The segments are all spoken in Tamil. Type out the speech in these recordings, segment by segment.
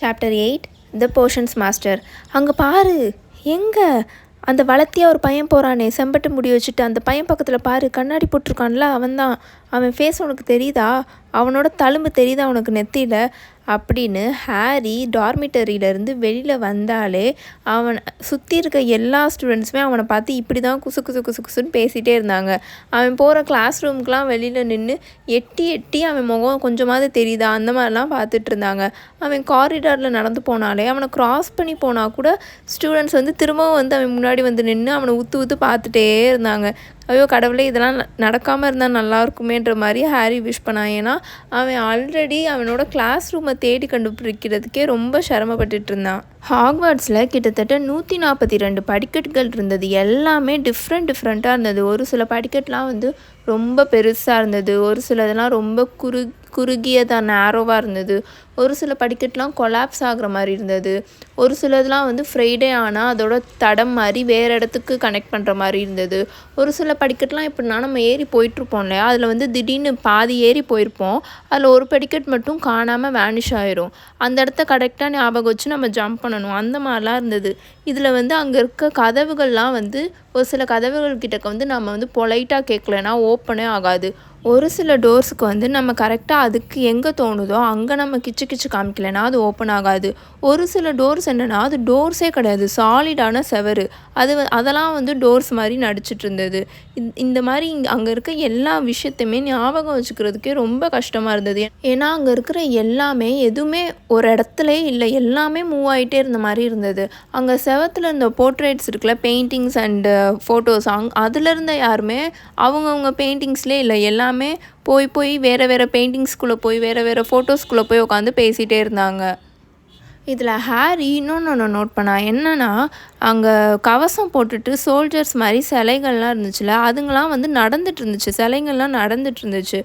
Chapter eight the potions master அங்கே பாரு எங்கே? அந்த வளர்த்தியாக ஒரு பையன் போகிறானே செம்பட்டு முடி வச்சுட்டு அந்த பையன் பக்கத்தில் பாரு கண்ணாடி போட்டிருக்கான்ல அவன்தான். அவன் ஃபேஸ் உனக்கு தெரியுதா? அவனோட தழும்பு தெரியுதா உனக்கு நெத்தியில்? அப்படின்னு ஹாரி டார்மிட்டரியிலேருந்து வெளியில் வந்தாலே அவன் சுற்றி இருக்க எல்லா ஸ்டூடெண்ட்ஸுமே அவனை பார்த்து இப்படி தான் குசு குசு குசு குசுன்னு பேசிகிட்டே இருந்தாங்க. அவன் போகிற கிளாஸ் ரூம்க்கெலாம் வெளியில் நின்று எட்டி எட்டி அவன் முகம் கொஞ்சமாவது தெரியுதா? அந்த மாதிரிலாம் பார்த்துட்டு இருந்தாங்க. அவன் காரிடாரில் நடந்து போனாலே அவனை கிராஸ் பண்ணி போனால் கூட ஸ்டூடெண்ட்ஸ் வந்து திரும்பவும் வந்து அவன் முன்னாடி வந்து நின்று அவனை உத்து ஊற்று பார்த்துட்டே இருந்தாங்க. ஐயோ கடவுளே இதெல்லாம் நடக்காமல் இருந்தால் நல்லா இருக்குமேன்ற மாதிரி ஹாரி விஷ் பண்ணான் ஏன்னா அவன் ஆல்ரெடி அவனோட கிளாஸ் ரூமை தேடி கண்டுபிடிக்கிறதுக்கே ரொம்ப சிரமப்பட்டுட்டு இருந்தான். ஹாக்வர்ட்ஸில் கிட்டத்தட்ட நூற்றி நாற்பத்தி ரெண்டு படிக்கட்டுகள் இருந்தது. எல்லாமே டிஃப்ரெண்ட் டிஃப்ரெண்ட்டாக இருந்தது. ஒரு சில படிக்கட்டுலாம் வந்து ரொம்ப பெருசாக இருந்தது. ஒரு சிலதெல்லாம் ரொம்ப குறு குறுகியதாக நேரோவாக இருந்தது. ஒரு சில படிக்கட்டுலாம் கொலாப்ஸ் ஆகிற மாதிரி இருந்தது. ஒரு சிலதெல்லாம் வந்து ஃப்ரைடே ஆனால் அதோட தடம் மாதிரி வேறு இடத்துக்கு கனெக்ட் பண்ணுற மாதிரி இருந்தது. ஒரு சில படிக்கட்டுலாம் எப்படின்னா நம்ம ஏறி போயிட்டுருப்போம் இல்லையா? அதில் வந்து திடீர்னு பாதி ஏறி போயிருப்போம். அதில் ஒரு படிக்கட் மட்டும் காணாமல் வேனிஷ் ஆயிரும். அந்த இடத்த கரெக்டாக ஞாபகம் வச்சு நம்ம ஜம்ப் பண்ணணும். அந்த மாதிரிலாம் இருந்தது. இதில் வந்து அங்கே இருக்க கதவுகள்லாம் வந்து ஒரு சில கதவுகள் கிட்டக்க வந்து நம்ம வந்து பொலைட்டாக கேட்கலன்னா ஓப்பனே ஆகாது. ஒரு சில டோர்ஸுக்கு வந்து நம்ம கரெக்டாக அதுக்கு எங்கே தோணுதோ அங்கே நம்ம கிச்சு கிச்சு காமிக்கலைன்னா அது ஓப்பன் ஆகாது. ஒரு சில டோர்ஸ் என்னென்னா அது டோர்ஸே கிடையாது. சாலிடான செவரு. அது அதெல்லாம் வந்து டோர்ஸ் மாதிரி நடிச்சிட்டு இருந்தது. இந்த- மாதிரி இங்கே அங்கே இருக்க எல்லா விஷயத்தையுமே ஞாபகம் வச்சுக்கிறதுக்கே ரொம்ப கஷ்டமாக இருந்தது. ஏன்னா அங்கே இருக்கிற எல்லாமே எதுவுமே ஒரு இடத்துல இல்லை. எல்லாமே மூவ் ஆகிட்டே இருந்த மாதிரி இருந்தது. அங்கே செவத்தில் இருந்த போர்ட்ரேட்ஸ் இருக்குல்ல பெயிண்டிங்ஸ் அண்டு ஃபோட்டோஸ் அங் அதில் இருந்த யாருமே அவங்கவுங்க பெயிண்டிங்ஸ்லேயே இல்லை. எல்லாமே போய் போய் வேறு வேறு பெயிண்டிங்ஸ்குள்ளே போய் வேறு வேறு ஃபோட்டோஸ்குள்ளே போய் உட்காந்து பேசிகிட்டே இருந்தாங்க. இதில் ஹாரி இன்னொன்று ஒன்று நோட் பண்ணா என்னென்னா அங்கே கவசம் போட்டுட்டு சோல்ஜர்ஸ் மாதிரி சிலைகள்லாம் இருந்துச்சுல அதுங்களாம் வந்து நடந்துட்டு இருந்துச்சு சிலைங்கள்லாம் நடந்துட்டு இருந்துச்சு.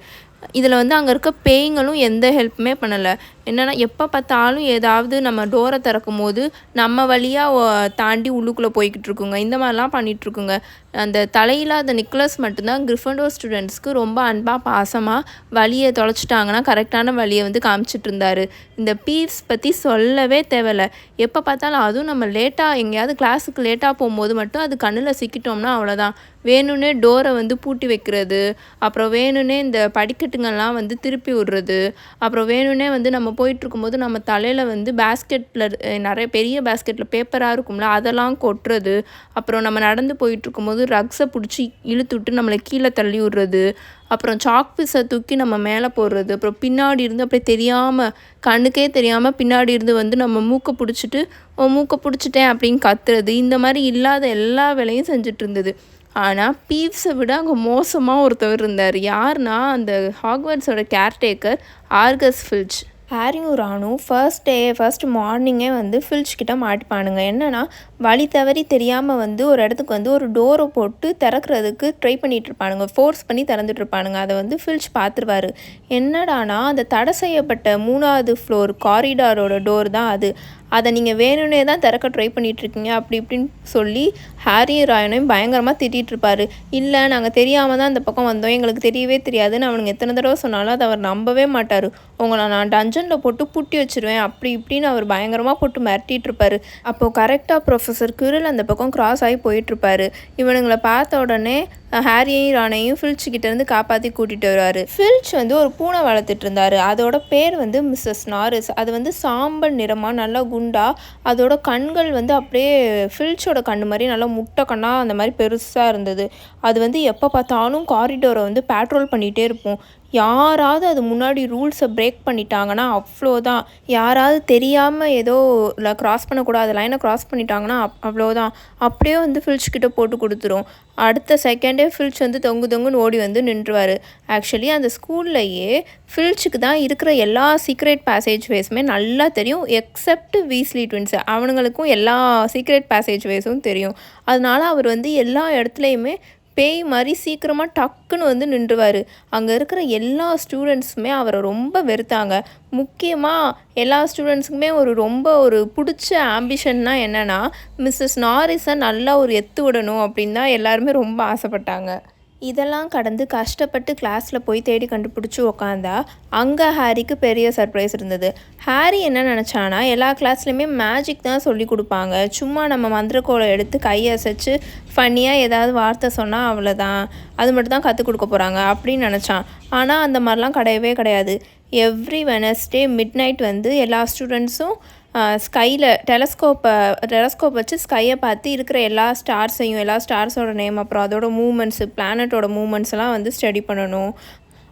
இதில் வந்து அங்கே இருக்க பேய்ங்களும் எந்த ஹெல்ப்புமே பண்ணலை. என்னென்னா எப்போ பார்த்தாலும் ஏதாவது நம்ம டோரை திறக்கும் போது நம்ம வழியாக தாண்டி உள்ளுக்குள்ளே போய்கிட்டு இருக்குங்க. இந்த மாதிரிலாம் பண்ணிகிட்ருக்குங்க அந்த தலையில்லாத நிக்லஸ் மட்டும்தான் கிரிஃபண்டோர் ஸ்டூடெண்ட்ஸ்க்கு ரொம்ப அன்பாக பாசமாக வழியை தொலைச்சிட்டாங்கன்னா கரெக்டான வழியை வந்து காமிச்சிட்டு இருந்தார். இந்த பீவ்ஸ் பற்றி சொல்லவே தேவையில்ல. எப்போ பார்த்தாலும் அதுவும் நம்ம லேட்டாக எங்கேயாவது கிளாஸுக்கு லேட்டாக போகும்போது மட்டும் அது கண்ணில் சிக்கிட்டோம்னா அவ்வளோதான் வேணும்னே டோரை வந்து பூட்டி வைக்கிறது அப்புறம் வேணும்னே இந்த படிக்கட்டுங்கள்லாம் வந்து திருப்பி விடுறது அப்புறம் வேணும்னே வந்து நம்ம போயிட்டுருக்கும்போது நம்ம தலையில் வந்து பேஸ்கெட்டில் நிறைய பெரிய பேஸ்கெட்டில் பேப்பராக இருக்கும்ல அதெல்லாம் கொட்டுறது அப்புறம் நம்ம நடந்து போயிட்டுருக்கும்போது ரக்ஸை பிடிச்சி இழுத்து விட்டு நம்மளை கீழே தள்ளி விடுறது அப்புறம் சாக் பீஸை தூக்கி நம்ம மேலே போடுறது அப்புறம் பின்னாடி இருந்து அப்படியே தெரியாமல் கண்ணுக்கே தெரியாமல் பின்னாடி இருந்து வந்து நம்ம மூக்கை பிடிச்சிட்டு ஓ மூக்கை பிடிச்சிட்டேன் அப்படின்னு கத்துறது இந்த மாதிரி இல்லாத எல்லா வேலையும் செஞ்சுட்டு இருந்தது ஆனால் பீவ்ஸை விட அங்கே மோசமாக ஒருத்தவர் இருந்தார். யாருன்னா அந்த ஹாக்வர்ட்ஸோட கேர்டேக்கர் ஆர்கஸ் ஃபில்ச். ஹாரியும் ராணும் ஃபர்ஸ்ட் டே ஃபர்ஸ்ட் மார்னிங்கே வந்து ஃபில்ச்கிட்ட மாட்டிப்பானுங்க. என்னன்னா வழி தவறி தெரியாமல் வந்து ஒரு இடத்துக்கு வந்து ஒரு டோரை போட்டு திறக்கிறதுக்கு ட்ரை பண்ணிகிட்டு இருப்பானுங்க. ஃபோர்ஸ் பண்ணி திறந்துட்டு இருப்பானுங்க. அதை வந்து ஃபில்ச் பார்த்துருவாரு என்னடானா அந்த தடை செய்யப்பட்ட மூணாவது ஃப்ளோர் காரிடாரோட டோர் தான் அது. அதை நீங்கள் வேணும்னே தான் திறக்க ட்ரை இருக்கீங்க அப்படி இப்படின்னு சொல்லி ஹாரியும் ராயனையும் பயங்கரமாக திட்டிகிட்டு இல்லை நாங்கள் தெரியாமல் தான் அந்த பக்கம் வந்தோம். எங்களுக்கு தெரியவே தெரியாதுன்னு அவனுங்க எத்தனை தடவை சொன்னாலும் அதை அவர் நம்பவே மாட்டார். உங்களை நான் டஞ்சனில் போட்டு பூட்டி வச்சுருவேன். அப்படி இப்படின்னு அவர் பயங்கரமாக போட்டு மிரட்டிட்டு இருப்பாரு அப்போது கரெக்டாக ப்ரொஃபஸர் குரில் அந்த பக்கம் கிராஸ் ஆகி போயிட்டுருப்பாரு. இவனுங்களை பார்த்த உடனே ஹாரியையும் ராணையும் ஃபில்ச் கிட்டேருந்து காப்பாற்றி கூட்டிகிட்டு வருவார். ஃபில்ச் வந்து ஒரு பூனை வளர்த்துட்டு இருந்தார். அதோட பேர் வந்து மிஸ்ஸஸ் நாரிஸ். அது வந்து சாம்பல் நிறமாக நல்லா குண்டு அதோட கண்கள் வந்து அப்படியே ஃபில்ச்சோட கண்ணு மாதிரி நல்லா முட்டை கண்ணாக அந்த மாதிரி பெருசாக இருந்தது. அது வந்து எப்போ பார்த்தாலும் காரிடோரை வந்து பேட்ரோல் பண்ணிகிட்டே இருப்போம். யாராவது அது முன்னாடி ரூல்ஸை பிரேக் பண்ணிட்டாங்கன்னா அவ்வளோதான். யாராவது தெரியாமல் ஏதோ இல்லை க்ராஸ் பண்ணக்கூடாது லைனை க்ராஸ் பண்ணிட்டாங்கன்னா அப் அவ்வளோதான். அப்படியே வந்து ஃபில்ச் கிட்ட போட்டு கொடுத்துரும். அடுத்த செகண்டே ஃபில்ச் வந்து தொங்கு தொங்குன்னு ஓடி வந்து நின்றுவார். ஆக்சுவலி அந்த ஸ்கூல்லையே ஃபில்ச்சுக்கு தான் இருக்கிற எல்லா சீக்ரெட் பேசேஜ் வேஸுமே நல்லா தெரியும் எக்ஸப்ட் வீஸ்லி ட்வின்ஸ் அவனுங்களுக்கும் எல்லா சீக்ரெட் பேசேஜ் வேஸும் தெரியும். அதனால அவர் வந்து எல்லா இடத்துலையுமே பேய் மாதிரி சீக்கிரமாக டக்குன்னு வந்து நின்றுவார். அங்கே இருக்கிற எல்லா ஸ்டூடெண்ட்ஸுமே அவரை ரொம்ப வெறுத்தாங்க. முக்கியமாக எல்லா ஸ்டூடெண்ட்ஸுக்குமே ஒரு ரொம்ப ஒரு பிடிச்ச ஆம்பிஷன்னா என்னென்னா மிஸ்ஸஸ் நாரிஸை நல்லா ஒரு எத்து விடணும் அப்படின்னு தான் எல்லாருமே ரொம்ப ஆசைப்பட்டாங்க. இதெல்லாம் கடந்து கஷ்டப்பட்டு கிளாஸில் போய் தேடி கண்டுபிடிச்சி உக்காந்தா அங்கே ஹாரிக்கு பெரிய சர்ப்ரைஸ் இருந்தது. ஹாரி என்ன நினச்சானா எல்லா கிளாஸ்லையுமே மேஜிக் தான் சொல்லி கொடுப்பாங்க. சும்மா நம்ம மந்திரக்கோலை எடுத்து கையை அசைச்சு ஃபன்னியாக ஏதாவது வார்த்தை சொன்னால் அவ்வளோதான் அது மட்டும் தான் கற்றுக் கொடுக்க போகிறாங்க அப்படின்னு நினச்சான். ஆனால் அந்த மாதிரிலாம் கிடையவே கிடையாது. எவ்ரி வெனஸ்டே மிட் நைட் வந்து எல்லா ஸ்டூடெண்ட்ஸும் ஸ்கையில் டெலஸ்கோப்பை டெலஸ்கோப் வச்சு ஸ்கையை பார்த்து இருக்கிற எல்லா ஸ்டார்ஸையும் எல்லா ஸ்டார்ஸோட நேம் அப்புறம் அதோட மூமெண்ட்ஸு பிளானட்டோட மூமெண்ட்ஸ்லாம் வந்து ஸ்டடி பண்ணணும்.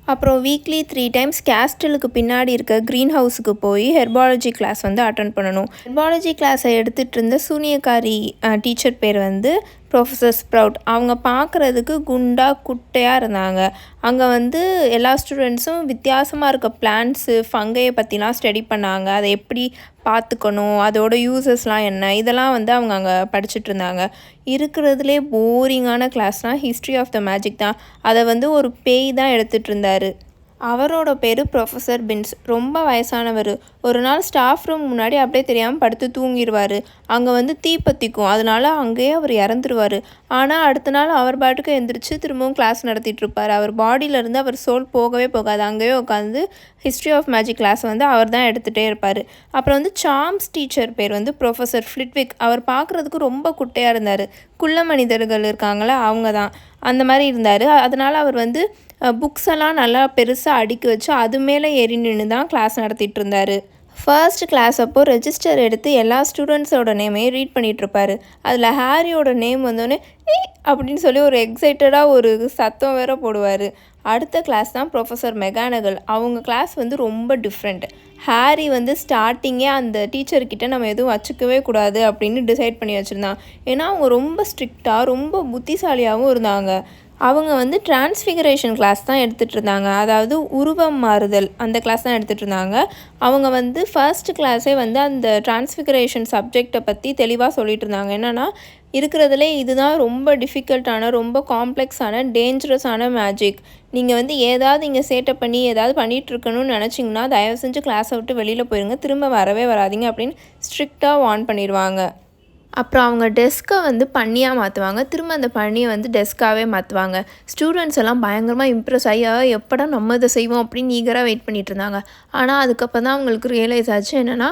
அப்புறம் வீக்லி த்ரீ டைம்ஸ் கேஸ்டலுக்கு பின்னாடி இருக்க க்ரீன் ஹவுஸுக்கு போய் ஹெர்பாலஜி கிளாஸ் வந்து அட்டன் பண்ணணும். ஹெர்பாலஜி கிளாஸை எடுத்துகிட்டு இருந்த சூனியக்காரி டீச்சர் பேர் வந்து ப்ரொஃபஸர் ஸ்ப்ரவுட் அவங்க பார்க்குறதுக்கு குண்டாக குட்டையாக இருந்தாங்க. அங்கே வந்து எல்லா ஸ்டூடெண்ட்ஸும் வித்தியாசமாக இருக்க பிளான்ஸு ஃபங்கையை பற்றிலாம் ஸ்டடி பண்ணாங்க. அதை எப்படி பார்த்துக்கணும் அதோட யூசஸ்லாம் என்ன? இதெல்லாம் வந்து அவங்க அங்கே படிச்சுட்டு இருந்தாங்க. இருக்கிறதுலே போரிங்கான கிளாஸ்னால் ஹிஸ்ட்ரி ஆஃப் த மேஜிக் தான். அதை வந்து ஒரு பேய் தான் எடுத்துகிட்டு இருந்தார். அவரோட பேர் ப்ரொஃபஸர் பின்ஸ் ரொம்ப வயசானவர். ஒரு நாள் ஸ்டாஃப் ரூம் முன்னாடி அப்படியே தெரியாமல் படுத்து தூங்கிடுவார் அங்கே வந்து தீ பற்றிக்கும் அதனால அங்கேயே அவர் இறந்துருவார். ஆனால் அடுத்த நாள் அவர் பாட்டுக்கு எழுந்திரிச்சு திரும்பவும் கிளாஸ் நடத்திட்டு இருப்பார் அவர் பாடியிலேருந்து அவர் சோல் போகவே போகாது. அங்கேயே உட்காந்து ஹிஸ்ட்ரி ஆஃப் மேஜிக் கிளாஸ் வந்து அவர் தான் எடுத்துகிட்டே இருப்பார். அப்புறம் வந்து சாம்ஸ் டீச்சர் பேர் வந்து ப்ரொஃபஸர் ஃப்ளிட்விக் அவர் பார்க்குறதுக்கு ரொம்ப குட்டையாக இருந்தார். குள்ள மனிதர்கள் இருக்காங்களே அவங்க தான். அந்த மாதிரி இருந்தார். அதனால் அவர் வந்து புக்ஸ் எல்லாம் நல்லா பெருசாக அடுக்கி வச்சு அது மேலே ஏறி நின்று தான் கிளாஸ் நடத்திட்டு இருந்தார் ஃபர்ஸ்ட் கிளாஸ் அப்போது ரெஜிஸ்டர் எடுத்து எல்லா ஸ்டூடெண்ட்ஸோட நேமையும் ரீட் பண்ணிகிட்ருப்பாரு அதில் ஹாரியோட நேம் வந்தோடனே ஏ அப்படின்னு சொல்லி ஒரு எக்ஸைட்டடாக ஒரு சத்தம் வேற போடுவார். அடுத்த கிளாஸ் தான் ப்ரொஃபஸர் மெகானகல். அவங்க கிளாஸ் வந்து ரொம்ப டிஃப்ரெண்ட் ஹாரி வந்து ஸ்டார்டிங்கே அந்த டீச்சர்கிட்ட நம்ம எதுவும் வச்சுக்கவே கூடாது அப்படின்னு டிசைட் பண்ணி வச்சுருந்தான். ஏன்னா அவங்க ரொம்ப ஸ்ட்ரிக்டாக ரொம்ப புத்திசாலியாகவும் இருந்தாங்க. அவங்க வந்து டிரான்ஸ்ஃபிகரேஷன் கிளாஸ் தான் எடுத்துகிட்டு இருந்தாங்க அதாவது உருவம் மாறுதல் அந்த கிளாஸ் தான் எடுத்துகிட்டு இருந்தாங்க அவங்க வந்து ஃபர்ஸ்ட் கிளாஸே வந்து அந்த டிரான்ஸ்ஃபிகரேஷன் சப்ஜெக்டை பற்றி தெளிவாக சொல்லிட்டு இருந்தாங்க என்னென்னா இருக்கிறதுலே இதுதான் ரொம்ப டிஃபிகல்ட்டான ரொம்ப காம்ப்ளெக்ஸான டேஞ்சரஸான மேஜிக் நீங்கள் வந்து ஏதாவது இங்கே சேட்டை பண்ணி ஏதாவது பண்ணிகிட்டு இருக்கணும்னு நினச்சிங்கன்னா தயவு செஞ்சு கிளாஸை விட்டு வெளியில் போயிருங்க. திரும்ப வரவே வராதிங்க அப்படின்னு ஸ்ட்ரிக்டாக வார்ன் பண்ணிடுவாங்க அப்புறம் அவங்க டெஸ்க்கை வந்து பண்ணியாக மாற்றுவாங்க. திரும்ப அந்த பண்ணியை வந்து டெஸ்க்காகவே மாற்றுவாங்க. ஸ்டூடெண்ட்ஸ் எல்லாம் பயங்கரமாக இம்ப்ரெஸ் ஆகி எப்படா நம்ம இதை செய்வோம்? அப்படின்னு ஈகராக வெயிட் பண்ணிகிட்டு இருந்தாங்க. ஆனால் அதுக்கப்புறம் தான் அவங்களுக்கு ரியலைஸ் ஆச்சு. என்னென்னா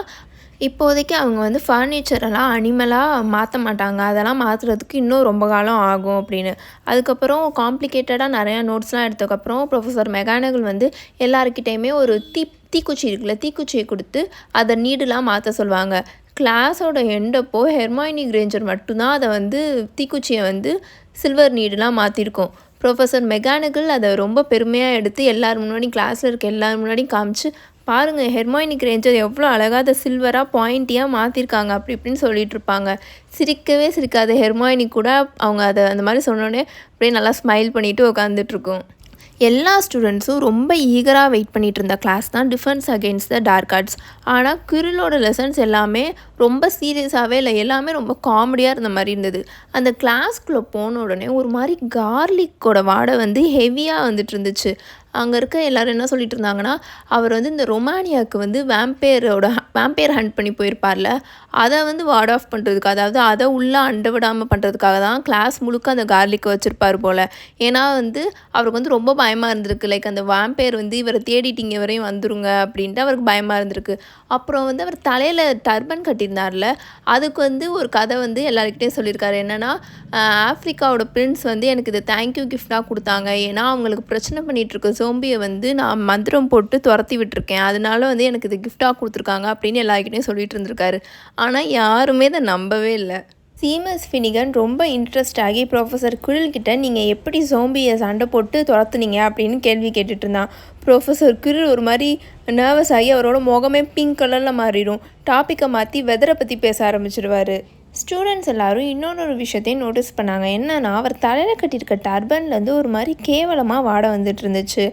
இப்போதைக்கு அவங்க வந்து ஃபர்னிச்சரெல்லாம் அனிமலாக மாற்ற மாட்டாங்க. அதெல்லாம் மாற்றுறதுக்கு இன்னும் ரொம்ப காலம் ஆகும் அப்படின்னு. அதுக்கப்புறம் காம்ப்ளிகேட்டடாக நிறையா நோட்ஸ்லாம் எடுத்ததுக்கப்புறம் ப்ரொஃபஸர் மெக்கானிக்கல் வந்து எல்லாருக்கிட்டேயுமே ஒரு தீ தீக்குச்சி இருக்குல்ல தீக்குச்சியை கொடுத்து அதை நீடுலாம் மாற்ற சொல்லுவாங்க. கிளாஸோட எண்டப்போ ஹெர்மாயினி கிரேஞ்சர் மட்டும்தான் அதை வந்து தீக்குச்சியை வந்து சில்வர் நீடுலாம் மாற்றிருக்கோம் ப்ரொஃபஸர் மெக்கானிக்கல் அதை ரொம்ப பெருமையாக எடுத்து எல்லோரும் முன்னாடி கிளாஸில் இருக்க எல்லோரும் முன்னாடியும் காமிச்சு பாருங்கள் ஹெர்மாயினி கிரேஞ்சர் எவ்வளோ அழகாக அதை சில்வராக பாயிண்டியாக மாற்றிருக்காங்க அப்படி இப்படின்னு சொல்லிட்டு இருப்பாங்க. சிரிக்கவே சிரிக்காத ஹெர்மாயினி கூட அவங்க அதை அந்த மாதிரி சொன்னோடனே அப்படியே நல்லா ஸ்மைல் பண்ணிவிட்டு உட்காந்துட்ருக்கோம் எல்லா ஸ்டூடெண்ட்ஸும் ரொம்ப ஈகராக வெயிட் பண்ணிகிட்டு இருந்த கிளாஸ் தான் defence against the dark arts ஆனால் குரிலோட லெசன்ஸ் எல்லாமே ரொம்ப சீரியஸாகவே இல்லை எல்லாமே ரொம்ப காமெடியாக இருந்த மாதிரி இருந்தது. அந்த கிளாஸ்க்குள்ளே போன உடனே ஒரு மாதிரி கார்லிக்கோட வாடை வந்து ஹெவியாக வந்துட்டு இருந்துச்சு. அங்கே இருக்க எல்லோரும் என்ன சொல்லிட்டு இருந்தாங்கன்னா அவர் வந்து இந்த ரொமானியாவுக்கு வந்து வேம்பேரோட வேம்பேர் ஹண்ட் பண்ணி போயிருப்பார்ல அதை வந்து வார்ட் ஆஃப் பண்ணுறதுக்கு அதாவது அதை உள்ளே அண்டை விடாமல் பண்ணுறதுக்காக தான் கிளாஸ் முழுக்க அந்த கார்லிக்கை வச்சுருப்பார் போல். ஏன்னா வந்து அவருக்கு வந்து ரொம்ப பயமாக இருந்திருக்கு. லைக் அந்த வேம்பேர் வந்து இவரை தேடிட்டிங்க வரையும் வந்துருங்க அப்படின்ட்டு அவருக்கு பயமாக இருந்திருக்கு. அப்புறம் வந்து அவர் தலையில் டர்பன் கட்டியிருந்தார்ல அதுக்கு வந்து ஒரு கதை வந்து எல்லாருக்கிட்டே சொல்லியிருக்காரு. என்னென்னா ஆஃப்ரிக்காவோட பிரின்ஸ் வந்து எனக்கு இதை தேங்க்யூ கிஃப்டாக கொடுத்தாங்க. ஏன்னா அவங்களுக்கு பிரச்சனை பண்ணிகிட்டு இருக்க. சோம்பியை வந்து நான் மந்திரம் போட்டு துரத்தி விட்டுருக்கேன். அதனால வந்து எனக்கு இது கிஃப்டாக கொடுத்துருக்காங்க அப்படின்னு எல்லாருக்கிட்டையும் சொல்லிட்டு இருந்திருக்காரு. ஆனால் யாருமே இதை நம்பவே இல்லை. சீமஸ் ஃபினிகன் ரொம்ப இன்ட்ரெஸ்ட் ஆகி ப்ரொஃபஸர் குரில்கிட்ட நீங்கள் எப்படி சோம்பியை சண்டை போட்டு துரத்துனீங்க அப்படின்னு கேள்வி கேட்டுட்டு இருந்தான். ப்ரொஃபஸர் குரில் ஒரு மாதிரி நர்வஸ் ஆகி அவரோட முகமே பிங்க் கலரில் மாறிடும். டாப்பிக்கை மாற்றி வெதரை பற்றி பேச ஆரம்பிச்சிடுவார் ஸ்டூடெண்ட்ஸ் எல்லாரும் இன்னொன்று ஒரு விஷயத்தையும் நோட்டீஸ் பண்ணாங்க. என்னென்னா அவர் தலையில் கட்டியிருக்க டர்பன்லேருந்து ஒரு மாதிரி கேவலமாக வாட வந்துட்டு இருந்துச்சு.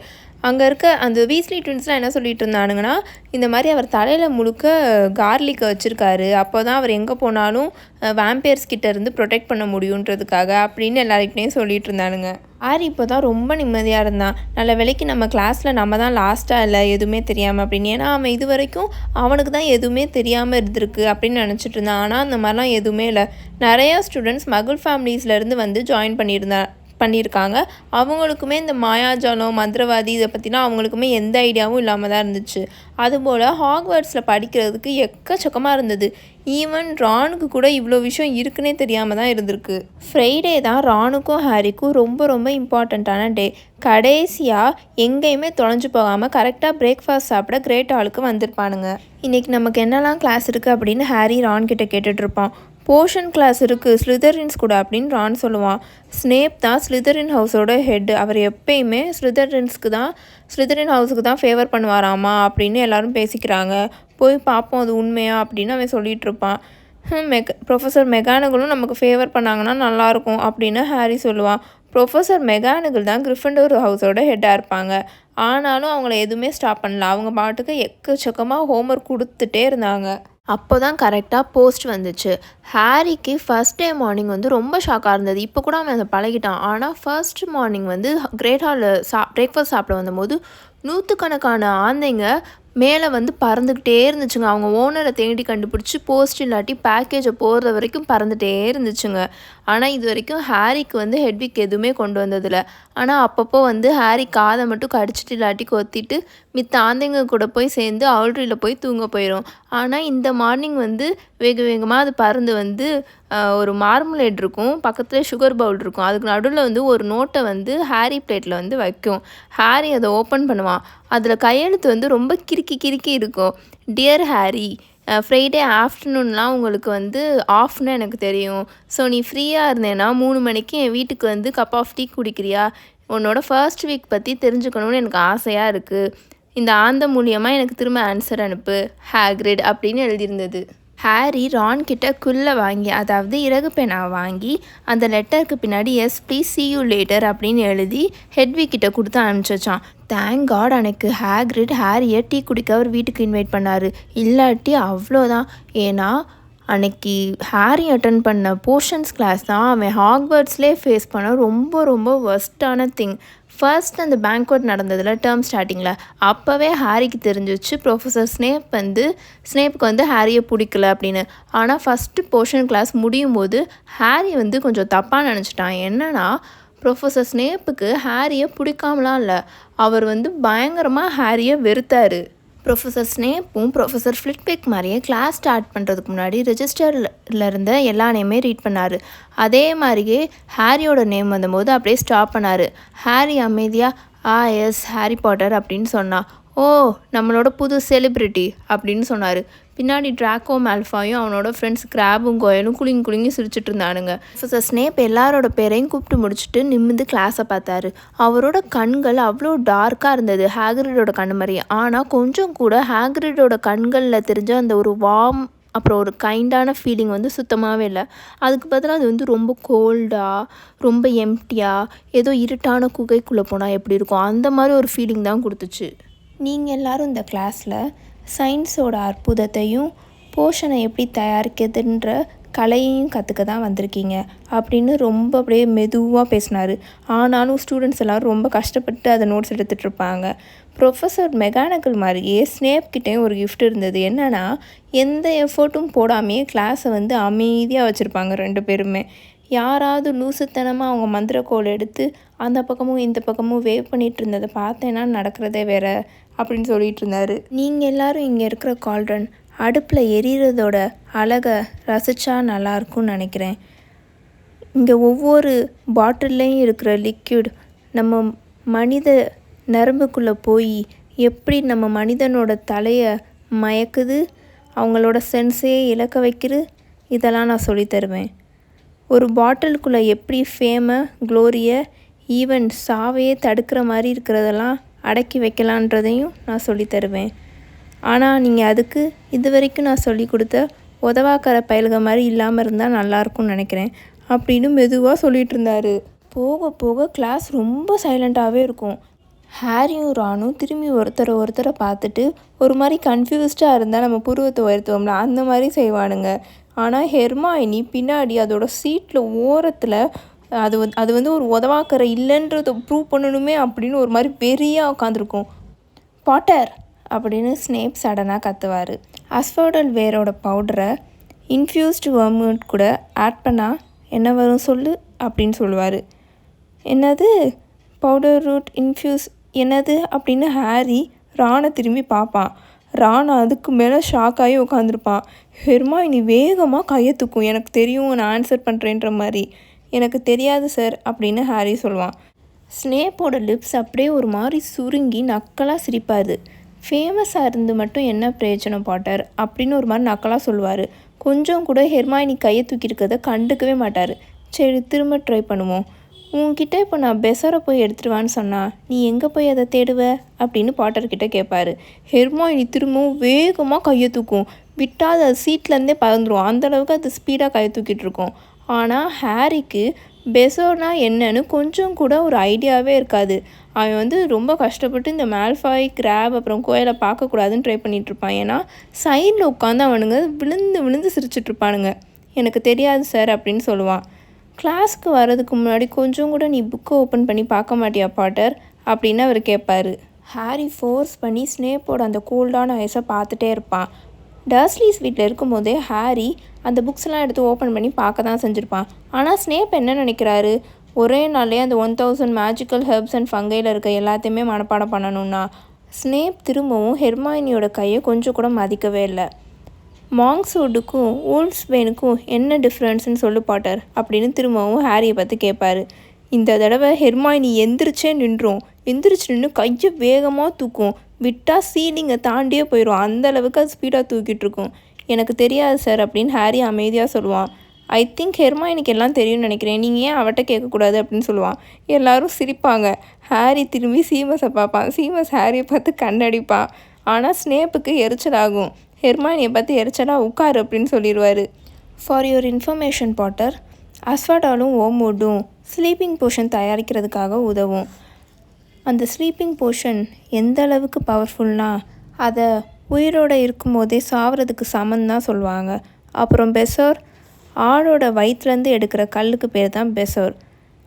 அங்கே இருக்க அந்த வீஸ்லி ட்வின்ஸ்லாம் என்ன சொல்லிட்டு இருந்தானுங்கன்னா இந்த மாதிரி அவர் தலையில் முழுக்க கார்லிக்கை வச்சுருக்காரு. அப்போ தான் அவர் எங்கே போனாலும் வேம்பேர்ஸ் கிட்ட இருந்து ப்ரொடெக்ட் பண்ண முடியுன்றதுக்காக அப்படின்னு எல்லாருக்கிட்டையும் சொல்லிட்டு இருந்தானுங்க. ஆரி இப்போ தான் ரொம்ப நிம்மதியாக இருந்தான். நல்ல வேலைக்கு நம்ம கிளாஸில் நம்ம தான் லாஸ்ட்டாக இல்லை எதுவுமே தெரியாமல் அப்படின்னு. ஏன்னா அவன் இது வரைக்கும் அவனுக்கு தான் எதுவுமே தெரியாமல் இருந்திருக்கு அப்படின்னு நினச்சிட்டு இருந்தான். ஆனால் அந்த மாதிரிலாம் எதுவுமே இல்லை. நிறையா ஸ்டூடெண்ட்ஸ் மகள் ஃபேமிலிஸ்லேருந்து வந்து ஜாயின் பண்ணியிருந்தா பண்ணியிருக்காங்க. அவங்களுக்குமே இந்த மாயாஜாலம் மந்திரவாதி இதை பற்றினா அவங்களுக்குமே எந்த ஐடியாவும் இல்லாமல் தான் இருந்துச்சு. அதுபோல் ஹாக்வர்ட்ஸில் படிக்கிறதுக்கு எக்கச்சக்கமாக இருந்தது. ஈவன் ரானுக்கு கூட இவ்வளோ விஷயம் இருக்குன்னே தெரியாமல் தான் இருந்திருக்கு. ஃப்ரைடே தான் ரானுக்கும் ஹாரிக்கும் ரொம்ப ரொம்ப இம்பார்ட்டண்ட்டான டே. கடைசியாக எங்கேயுமே தொலைஞ்சு போகாமல் கரெக்டாக பிரேக்ஃபாஸ்ட் சாப்பிட கிரேட் ஹாலுக்கு வந்திருப்பானுங்க. இன்றைக்கி நமக்கு என்னெல்லாம் கிளாஸ் இருக்குது அப்படின்னு ஹாரி ரான் கிட்ட கேட்டுட்ருப்பான் போர்ஷன் கிளாஸ் இருக்குது ஸ்லிதரின்ஸ் கூட அப்படின்னு ரான் சொல்லுவான். ஸ்னேப் தான் ஸ்லிதரின் ஹவுஸோட ஹெட் அவர் எப்பயுமே ஸ்லிதரின்ஸ்க்கு தான் ஸ்லிதரின் ஹவுஸுக்கு தான் ஃபேவர் பண்ணுவாராமா அப்படின்னு எல்லாரும் பேசிக்கிறாங்க. போய் பார்ப்போம் அது உண்மையா அப்படின்னு அவன் சொல்லிகிட்டு இருப்பான். மெக் ப்ரொஃபஸர் மெகானுகளும் நமக்கு ஃபேவர் பண்ணாங்கன்னா நல்லாயிருக்கும் அப்படின்னு ஹாரி சொல்லுவான். ப்ரொஃபஸர் மெகானுகள் தான் கிரிஃபண்டோர் ஹவுஸோட ஹெட்டாக இருப்பாங்க. ஆனாலும் அவங்கள எதுவுமே ஸ்டாப் பண்ணல. அவங்க பாட்டுக்கு எக்கச்சக்கமாக ஹோம்ஒர்க் கொடுத்துட்டே இருந்தாங்க. அப்போ தான் கரெக்டாக போஸ்ட் வந்துச்சு. ஹாரிக்கு ஃபஸ்ட் டே மார்னிங் வந்து ரொம்ப ஷாக்காக இருந்தது. இப்போ கூட அவன் அதை பழகிட்டான். ஆனால் ஃபர்ஸ்ட் மார்னிங் வந்து கிரேட் ஹாலில் சா பிரேக்ஃபாஸ்ட் சாப்பிட வந்தபோது நூற்றுக்கணக்கான ஆந்தைங்க மேலே வந்து பறந்துக்கிட்டே இருந்துச்சுங்க. அவங்க ஓனரை தேடி கண்டுபிடிச்சி போஸ்ட் இல்லாட்டி பேக்கேஜை போடுற வரைக்கும் பறந்துகிட்டே இருந்துச்சுங்க. ஆனால் இது வரைக்கும் ஹாரிக்கு வந்து ஹெட்விக் எதுவுமே கொண்டு வந்ததில்ல. ஆனால் அப்பப்போ வந்து ஹாரி காதை மட்டும் கடிச்சிட்டு இல்லாட்டி கொத்திட்டு மித்த ஆந்தைங்க கூட போய் சேர்ந்து அவுல்ட்ரியில் போய் தூங்க போயிடும் ஆனால் இந்த மார்னிங் வந்து வேக வேகமாக அது பறந்து வந்து ஒரு மார்மலேட் இருக்கும். பக்கத்தில் சுகர் பவுல் இருக்கும். அதுக்கு நடுவில் வந்து ஒரு நோட்டை வந்து ஹாரி பிளேட்டில் வந்து வைக்கும். ஹாரி அதை ஓப்பன் பண்ணுவான். அதில் கையெழுத்து வந்து ரொம்ப கிறுக்கி கிறுக்கி இருக்கும். டியர் ஹாரி ஃப்ரைடே ஆஃப்டர்நூன்லாம் உங்களுக்கு வந்து ஆஃப்னு எனக்கு தெரியும். ஸோ நீ ஃப்ரீயாக இருந்தேன்னா மூணு மணிக்கு என் வீட்டுக்கு வந்து கப் ஆஃப் டீ குடிக்கிறியா? உன்னோட ஃபர்ஸ்ட் வீக் பற்றி தெரிஞ்சுக்கணும்னு எனக்கு ஆசையாக இருக்குது இந்த ஆந்த மூலியமாக எனக்கு திரும்ப ஆன்சர் அனுப்பு. ஹேக்ரிட் அப்படின்னு எழுதியிருந்தது. ஹாரி ரான் கிட்ட குள்ள வாங்கி அதாவது இறகு பேனா வாங்கி அந்த லெட்டருக்கு பின்னாடி yes please see you later அப்படின்னு எழுதி ஹெட்வி கிட்ட கொடுத்து அனுப்பிச்சான் தேங்க் காட் அன்னைக்கு ஹேக்ரிட் ஹாரியை டீ குடிக்க அவர் வீட்டுக்கு இன்வைட் பண்ணார். இல்லாட்டி அவ்வளோதான். ஏன்னா அன்னைக்கு ஹாரி அட்டன் பண்ண போர்ஷன்ஸ் கிளாஸ் தான் அவன் ஹாக்வர்ட்ஸ்லேயே ஃபேஸ் பண்ண ரொம்ப ரொம்ப ஒர்ஸ்டான திங் ஃபர்ஸ்ட் அந்த பேங்க்வர்ட் நடந்ததில் டேர்ம் ஸ்டார்டிங்கில் அப்போவே ஹாரிக்கு தெரிஞ்சிச்சு ப்ரொஃபஸர் ஸ்னேப் வந்து ஸ்னேப்புக்கு வந்து ஹாரியை பிடிக்கல அப்படின்னு. ஆனால் ஃபஸ்ட்டு போர்ஷன் கிளாஸ் முடியும் போது ஹாரி வந்து கொஞ்சம் தப்பாக நினச்சிட்டான். என்னென்னா ப்ரொஃபஸர் ஸ்னேப்புக்கு ஹாரியை பிடிக்காமலாம் இல்லை. அவர் வந்து பயங்கரமாக ஹாரியை வெறுத்தார். ப்ரொஃபஸர் ஸ்னேப்பும் ப்ரொஃபஸர் ஃப்ளிட்பேக் மாதிரியே கிளாஸ் ஸ்டார்ட் பண்ணுறதுக்கு முன்னாடி ரெஜிஸ்டரில் இருந்த எல்லா நேமே ரீட் பண்ணார். அதே மாதிரியே ஹாரியோட நேம் வந்தபோது அப்படியே ஸ்டாப் பண்ணார். ஹாரி அமைதியாக ஆ எஸ் ஹாரி பாட்டர் அப்படின்னு சொன்னான் ஓ நம்மளோட புது செலிப்ரிட்டி அப்படின்னு சொன்னார். பின்னாடி ட்ராக்கோ மேல்ஃபாயும் அவனோட ஃப்ரெண்ட்ஸ் கிராபும் கோயலும் குளிங்கி குளிங்கி சிரிச்சிட்டு இருந்தானுங்க. ப்ரொஃபஸர் ஸ்னேப் எல்லாரோட பேரையும் கூப்பிட்டு முடிச்சுட்டு நிமிந்து கிளாஸை பார்த்தாரு. அவரோட கண்கள் அவ்வளோ டார்க்காக இருந்தது ஹேக்ரிடோட கண் மாதிரி ஆனால் கொஞ்சம் கூட ஹேக்ரிடோட கண்களில் தெரிஞ்ச அந்த ஒரு வார்ம் அப்புறம் ஒரு கைண்டான ஃபீலிங் வந்து சுத்தமாகவே இல்லை. அதுக்கு பதிலாக அது வந்து ரொம்ப கோல்டாக ரொம்ப எம்டியாக ஏதோ இருட்டான குகைக்குள்ளே போனால் எப்படி இருக்கும்? அந்த மாதிரி ஒரு ஃபீலிங் தான் கொடுத்துச்சு. நீங்கள் எல்லோரும் இந்த கிளாஸில் சயின்ஸோட அற்புதத்தையும் போஷனை எப்படி தயாரிக்கிறதுன்ற கலையையும் கற்றுக்க தான் வந்திருக்கீங்க அப்படின்னு ரொம்ப அப்படியே மெதுவாக பேசினார். ஆனாலும் ஸ்டூடெண்ட்ஸ் எல்லோரும் ரொம்ப கஷ்டப்பட்டு அதை நோட்ஸ் எடுத்துகிட்டு இருப்பாங்க. ப்ரொஃபஸர் மெக்கானிக்கல் மாதிரியே ஸ்னேப்கிட்டேயும் ஒரு கிஃப்ட் இருந்தது. என்னென்னா எந்த எஃபர்ட்டும் போடாமையே கிளாஸை வந்து அமைதியாக வச்சுருப்பாங்க ரெண்டு பேருமே. யாராவது லூசுத்தனமாக அவங்க மந்திரக்கோள் எடுத்து அந்த பக்கமும் இந்த பக்கமும் வேவ் பண்ணிகிட்டு இருந்ததை பார்த்தேன்னா நடக்கிறதே வேறு. அப்படின்னு சொல்லிட்டு இருந்தாரு நீங்கள் எல்லாரும் இங்கே இருக்கிற கால்ரன் அடுப்பில் எரியறதோட அழகை ரசித்தா நல்லாயிருக்கும்னு நினைக்கிறேன். இங்கே ஒவ்வொரு பாட்டில்லையும் இருக்கிற லிக்யூட் நம்ம மனித நரம்புக்குள்ளே போய் எப்படி நம்ம மனிதனோட தலையை மயக்குது அவங்களோட சென்ஸையே இழக்க வைக்கிறது இதெல்லாம் நான் சொல்லித்தருவேன் ஒரு பாட்டிலுக்குள்ளே எப்படி ஃபேமை க்ளோரியை ஈவன் சாவையே தடுக்கிற மாதிரி இருக்கிறதெல்லாம் அடக்கி வைக்கலான்றதையும் நான் சொல்லித்தருவேன் ஆனால் நீங்கள் அதுக்கு இது வரைக்கும் நான் சொல்லி கொடுத்த உதவாக்கிற பயல்க மாதிரி இல்லாமல் இருந்தால் நல்லாயிருக்கும்னு நினைக்கிறேன் அப்படின்னு மெதுவாக சொல்லிகிட்டு இருந்தார். போக போக கிளாஸ் ரொம்ப சைலண்ட்டாகவே இருக்கும். ஹாரியும் ரானும் திரும்பி ஒருத்தரை ஒருத்தரை பார்த்துட்டு ஒரு மாதிரி கன்ஃபியூஸ்டாக இருந்தால் நம்ம புருவத்தை உயர்த்துவோம்ல அந்த மாதிரி செய்வானுங்க. ஆனால் ஹெர்மாயினி பின்னாடி அதோட சீட்டில் ஓரத்தில் அது வந்து அது வந்து ஒரு உதவாக்கரை இல்லைன்றத ப்ரூவ் பண்ணணுமே அப்படின்னு ஒரு மாதிரி வெறியாக உட்காந்துருக்கும் பாட்டர் அப்படின்னு ஸ்னேப் சடனாக கத்துவார். அஸ்ஃபோடல் வேரோட பவுடரை இன்ஃப்யூஸ்டு வர்மூட் கூட ஆட் பண்ணால் என்ன வரும் சொல்லு அப்படின்னு சொல்லுவார். என்னது? பவுடர் ரூட் இன்ஃப்யூஸ் என்னது? அப்படின்னு ஹாரி ராணை திரும்பி பார்ப்பான். ராணா அதுக்கு மேலே ஷாக் ஆகி உட்காந்துருப்பான் ஹெர்மா இனி வேகமாக கையை தூக்கும். எனக்கு தெரியும் நான் ஆன்சர் பண்ணுறேன்ற மாதிரி. எனக்கு தெரியாது சார் அப்படின்னு ஹாரி சொல்லுவான். ஸ்னேப்போட லிப்ஸ் அப்படியே ஒரு மாதிரி சுருங்கி நக்கலாக சிரிப்பாது ஃபேமஸாக இருந்து மட்டும் என்ன பிரயோஜனம் பாட்டார்? அப்படின்னு ஒரு மாதிரி நக்கலாக சொல்லுவார். கொஞ்சம் கூட ஹெர்மாயினி கையை தூக்கியிருக்கிறத கண்டுக்கவே மாட்டார். சரி திரும்ப ட்ரை பண்ணுவோம். உன்கிட்ட இப்போ நான் பெசரை போய் எடுத்துருவான்னு சொன்னால் நீ எங்கே போய் அதை தேடுவ? அப்படின்னு பாட்டர்கிட்ட கேட்பாரு ஹெர்மாயினி திரும்பவும் வேகமாக கையை தூக்கும். விட்டால் அது சீட்லேருந்தே பறந்துடும் அந்தளவுக்கு அது ஸ்பீடாக கையை தூக்கிட்டு இருக்கும். ஆனால் ஹாரிக்கு பெசோனா என்னன்னு கொஞ்சம் கூட ஒரு ஐடியாவே இருக்காது. அவன் வந்து ரொம்ப கஷ்டப்பட்டு இந்த மேல்ஃபாய் கிராப் அப்புறம் கோயிலை பார்க்கக்கூடாதுன்னு ட்ரை பண்ணிகிட்ருப்பான் இருப்பான் ஏன்னா சைடில் உட்காந்து அவனுங்க விழுந்து விழுந்து சிரிச்சிட்ருப்பானுங்க எனக்கு தெரியாது சார் அப்படின்னு சொல்லுவான். கிளாஸ்க்கு வர்றதுக்கு முன்னாடி கொஞ்சம் கூட நீ புக்கை ஓப்பன் பண்ணி பார்க்க மாட்டியா பாட்டர்? அப்படின்னு அவர் கேட்பாரு. ஹாரி ஃபோர்ஸ் பண்ணி ஸ்னேப்போட அந்த கூல்டான ஐஸை பார்த்துட்டே இருப்பான். டர்ஸ்லீஸ் வீட்டில் இருக்கும்போதே ஹாரி அந்த புக்ஸ்லாம் எடுத்து ஓப்பன் பண்ணி பார்க்க தான் செஞ்சுருப்பான். ஆனால் ஸ்னேப் என்ன நினைக்கிறாரு? ஒரே நாளே அந்த one thousand magical herbs and ஃபங்கையில் இருக்க எல்லாத்தையுமே மனப்பாடம் பண்ணணும்னா ஸ்னேப் திரும்பவும் ஹெர்மாயினியோட கையை கொஞ்சம் கூட மதிக்கவே இல்லை. மாங்க்ஸ்வுட்டுக்கும் ஊல்ஸ்பெயினுக்கும் என்ன டிஃப்ரென்ஸ்னு சொல்லு பாட்டர் அப்படின்னு திரும்பவும் ஹாரியை பார்த்து கேட்பாரு. இந்த தடவை ஹெர்மாயினி எந்திரிச்சே நின்றோம். எந்திரிச்சு நின்று கையை வேகமாக தூக்கும். விட்டால் சீலிங்கை தாண்டியே போயிடும் அந்த அளவுக்கு அது ஸ்பீடாக தூக்கிட்டுருக்கும். எனக்கு தெரியாது சார் அப்படின்னு ஹாரி அமைதியாக சொல்லுவான். ஐ திங்க் ஹெர்மா எனக்கு எல்லாம் தெரியும்னு நினைக்கிறேன். நீங்கள் ஏன் அவட்ட கேட்கக்கூடாது? அப்படின்னு சொல்லுவான். எல்லாரும் சிரிப்பாங்க. ஹாரி திரும்பி சீமஸை பார்ப்பான். சீமஸ் ஹாரியை பார்த்து கண்ணடிப்பான். ஆனால் ஸ்னேப்புக்கு எரிச்சலாகும். ஹெர்மானியை பார்த்து எரிச்சலாக உட்காரு அப்படின்னு சொல்லிடுவார் ஃபார் யுவர் இன்ஃபர்மேஷன் பாட்டர் அஸ்வாடாலும் ஓமோடும் ஸ்லீப்பிங் போஷன் தயாரிக்கிறதுக்காக உதவும். அந்த ஸ்லீப்பிங் போர்ஷன் எந்த அளவுக்கு பவர்ஃபுல்னா அதை உயிரோடு இருக்கும்போதே சாவறதுக்கு சமன் தான் சொல்லுவாங்க. அப்புறம் பெசோர் ஆடோட வயிற்றுலேருந்து எடுக்கிற கல்லுக்கு பேர் தான் பெசோர்.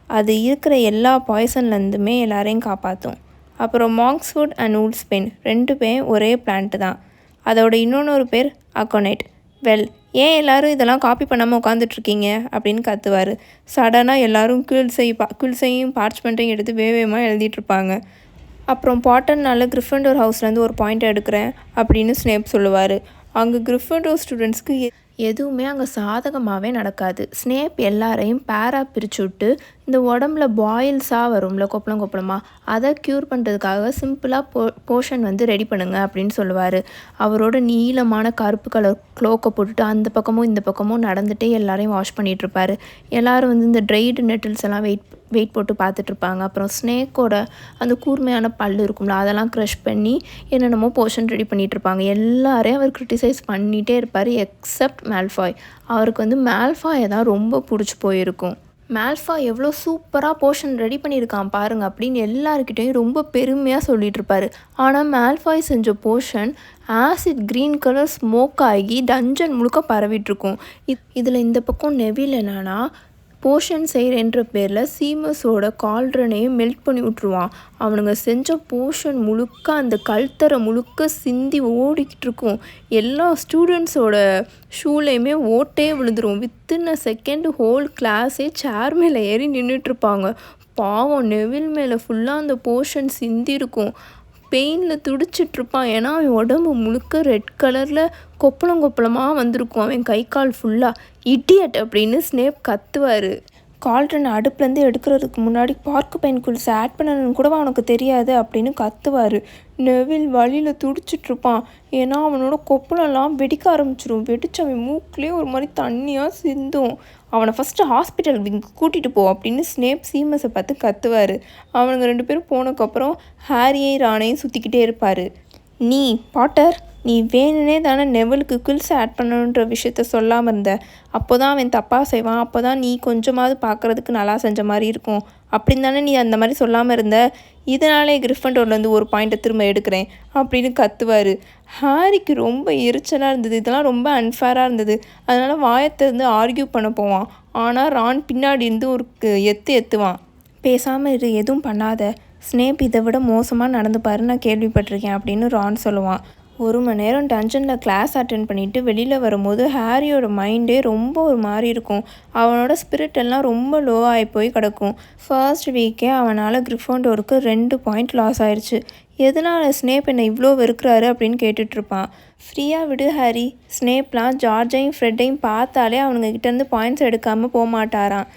அது இருக்கிற எல்லா பாய்சன்லேருந்துமே எல்லாரையும் காப்பாற்றும் அப்புறம் மாங்க்ஸ்வுட் அண்ட் ஊல்ஸ்பெயின் ரெண்டு பேரும் ஒரே பிளான்ட்டு தான். அதோட இன்னொன்று பேர் அக்கோனைட் வெல் ஏன் எல்லாரும் இதெல்லாம் காப்பி பண்ணாமல் உட்காந்துட்ருக்கீங்க அப்படின்னு கத்துவார். சடனாக எல்லோரும் குயில்ஸை பா குயில்ஸையும் பார்ச்மெண்ட்டையும் எடுத்து வேவேமாக எழுதிட்டுருப்பாங்க அப்புறம் பாட்டன்னால கிரிஃபண்டோர் ஹவுஸ்லேருந்து ஒரு பாயிண்ட் எடுக்கிறேன் அப்படின்னு ஸ்னேப் சொல்லுவார். அங்கே கிரிஃபண்டோர் ஸ்டூடெண்ட்ஸ்க்கு எதுவுமே அங்கே சாதகமாகவே நடக்காது. ஸ்னேப் எல்லாரையும் பேரா பிரிச்சு விட்டு இந்த உடம்புல பாயில்ஸாக வரும்ல கொப்பளம் கொப்பளமாக அதை க்யூர் பண்ணுறதுக்காக சிம்பிளாக போ போஷன் வந்து ரெடி பண்ணுங்க அப்படின்னு சொல்லுவார். அவரோட நீளமான கருப்பு கலர் க்ளோக்கை போட்டுட்டு அந்த பக்கமும் இந்த பக்கமும் நடந்துகிட்டே எல்லாரையும் வாஷ் பண்ணிகிட்ருப்பார் எல்லோரும் வந்து இந்த ட்ரைடு நெட்டில்ஸ் எல்லாம் வெயிட் வெயிட் போட்டு பார்த்துட்ருப்பாங்க அப்புறம் ஸ்னேக்கோட அந்த கூர்மையான பல் இருக்கும்ல அதெல்லாம் க்ரஷ் பண்ணி என்னென்னமோ போர்ஷன் ரெடி பண்ணிகிட்ருப்பாங்க எல்லாரையும் அவர் க்ரிட்டிசைஸ் பண்ணிகிட்டே இருப்பார் எக்ஸப்ட் மேல்ஃபாய் அவருக்கு வந்து மேல்ஃபாயை தான் ரொம்ப பிடிச்சி போயிருக்கும். மேல்ஃபா எவ்வளோ சூப்பராக போர்ஷன் ரெடி பண்ணியிருக்கான் பாருங்க அப்படின்னு எல்லாருக்கிட்டையும் ரொம்ப பெருமையாக சொல்லிட்டு ஆனால் மேல்ஃபாய் செஞ்ச potion acid green colour smoke ஆகி டஞ்சன் முழுக்க பரவிட்டுருக்கும். இதில் இந்த பக்கம் நெவில் என்னன்னா போஷன் செய்கிறேன்ற பேரில் சீமஸோட கால்ரனையும் மெல்ட் பண்ணி விட்ருவான் அவனுங்க செஞ்ச போஷன் முழுக்க அந்த கல்தரை முழுக்க சிந்தி ஓடிக்கிட்டு இருக்கும். எல்லா ஸ்டூடெண்ட்ஸோட ஷூலேயுமே ஓட்டே விழுந்துடும் வித்தின் அ செகண்ட் ஹோல் கிளாஸே சேர் மேலே ஏறி நின்றுட்டுருப்பாங்க பாவம் நெவில் மேலே ஃபுல்லாக அந்த போர்ஷன் சிந்தி இருக்கும். பெயினில் துடிச்சிட்ருப்பான் ஏன்னா அவன் உடம்பு முழுக்க ரெட் கலரில் கொப்பளம் கொப்பளமாக வந்திருக்கும். அவன் கை கால் ஃபுல்லாக இடியட் அப்படின்னு ஸ்னேப் கத்துவார். கால்ட்ரனை அடுப்புலேருந்து எடுக்கிறதுக்கு முன்னாடி பார்க்கு பைன் குலுசை ஆட் பண்ணணும்னு கூட அவனுக்கு தெரியாது அப்படின்னு கத்துவார். நெவில் வழியில் துடிச்சிட்ருப்பான். ஏன்னா அவனோட கொப்பளம்லாம் வெடிக்க ஆரம்பிச்சிடும் வெடிச்சு அவன் மூக்குலேயே ஒரு மாதிரி தண்ணியாக சிந்தும். அவனை ஃபஸ்ட்டு ஹாஸ்பிட்டல் கூட்டிகிட்டு போ அப்படின்னு ஸ்னேப் சீமஸை பார்த்து கத்துவார். அவனுங்க ரெண்டு பேரும் போனதுக்கப்புறம் ஹாரியை ராணையும் சுற்றிக்கிட்டே இருப்பார். நீ பாட்டர். நீ வேணுனே தானே நெவலுக்கு குல்ஸ் ஆட் பண்ணணுன்ற விஷயத்த சொல்லாமல் இருந்த. அப்போ தான் அவன் தப்பாக செய்வான். அப்போ தான் நீ கொஞ்சமாவது பார்க்குறதுக்கு நல்லா செஞ்ச மாதிரி இருக்கும். அப்படின்னு தானே நீ அந்த மாதிரி சொல்லாமல் இருந்த. இதனாலே கிரிஃபண்டோர்லேருந்து ஒரு பாயிண்ட்டை திரும்ப எடுக்கிறேன் அப்படின்னு கத்துவார். ஹாரிக்கு ரொம்ப எரிச்சலாக இருந்தது. இதெல்லாம் ரொம்ப அன்ஃபேராக இருந்தது. அதனால் வாயத்திலேருந்து ஆர்கியூ பண்ண போவான். ஆனால் ரான் பின்னாடி இருந்து ஒரு எத்து எத்துவான். பேசாமல் இரு எதுவும் பண்ணாத. ஸ்னேப் இதை விட மோசமாக நடந்துப்பாரு நான் கேள்விப்பட்டிருக்கேன் அப்படின்னு ரான் சொல்லுவான். ஒரு மணி நேரம் டென்ஷனில் கிளாஸ் அட்டென்ட் பண்ணிவிட்டு வெளியில் வரும்போது ஹாரியோட மைண்டே ரொம்ப ஒரு மாதிரி இருக்கும். அவனோட ஸ்பிரிட் எல்லாம் ரொம்ப லோ ஆகி போய் கிடக்கும். ஃபர்ஸ்ட் வீக்கே அவனால் கிரிஃபோண்டோருக்கு ரெண்டு பாயிண்ட் லாஸ் ஆயிடுச்சு எதனால் ஸ்னேப் என்னை இவ்வளோ வெறுக்கிறாரு அப்படின்னு கேட்டுட்ருப்பான் ஃப்ரீயாக விடு ஹாரி. ஸ்னேப்லாம் ஜார்ஜையும் ஃப்ரெட்டையும் பார்த்தாலே அவனுங்க கிட்டேருந்து பாயிண்ட்ஸ் எடுக்காமல் போக மாட்டாராம்